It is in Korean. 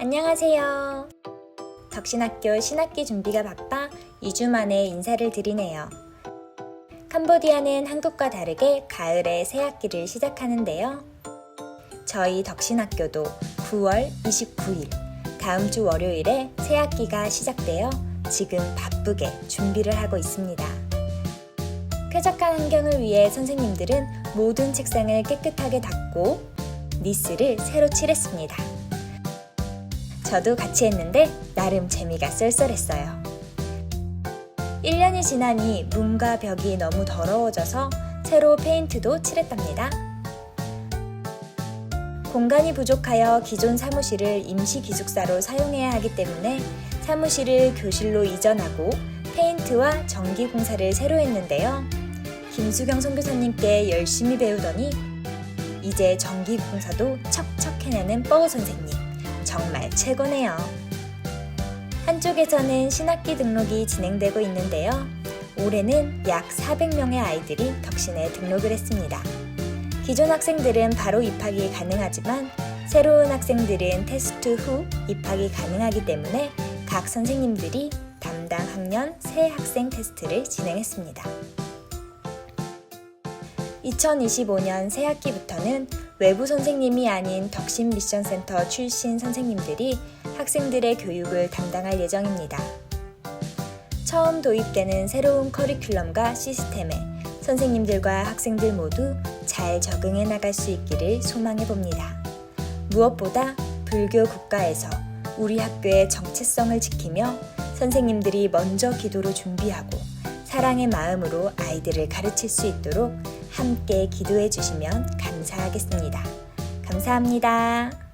안녕하세요. 덕신학교 신학기 준비가 바빠 2주 만에 인사를 드리네요. 캄보디아는 한국과 다르게 가을에 새 학기를 시작하는데요. 저희 덕신학교도 9월 29일 다음 주 월요일에 새 학기가 시작되어 지금 바쁘게 준비를 하고 있습니다. 쾌적한 환경을 위해 선생님들은 모든 책상을 깨끗하게 닦고 니스를 새로 칠했습니다. 저도 같이 했는데 나름 재미가 쏠쏠했어요. 1년이 지나니 문과 벽이 너무 더러워져서 새로 페인트도 칠했답니다. 공간이 부족하여 기존 사무실을 임시 기숙사로 사용해야 하기 때문에 사무실을 교실로 이전하고 페인트와 전기 공사를 새로 했는데요. 김수경 선교사님께 열심히 배우더니 이제 전기 공사도 척척 해내는 뻐우 선생님 정말 최고네요. 한쪽에서는 신학기 등록이 진행되고 있는데요. 올해는 약 400명의 아이들이 덕신에 등록을 했습니다. 기존 학생들은 바로 입학이 가능하지만 새로운 학생들은 테스트 후 입학이 가능하기 때문에 각 선생님들이 담당 학년 새 학생 테스트를 진행했습니다. 2025년 새학기부터는 외부 선생님이 아닌 덕신 미션센터 출신 선생님들이 학생들의 교육을 담당할 예정입니다. 처음 도입되는 새로운 커리큘럼과 시스템에 선생님들과 학생들 모두 잘 적응해 나갈 수 있기를 소망해 봅니다. 무엇보다 불교 국가에서 우리 학교의 정체성을 지키며 선생님들이 먼저 기도로 준비하고 사랑의 마음으로 아이들을 가르칠 수 있도록 함께 기도해 주시면 감사하겠습니다. 감사합니다.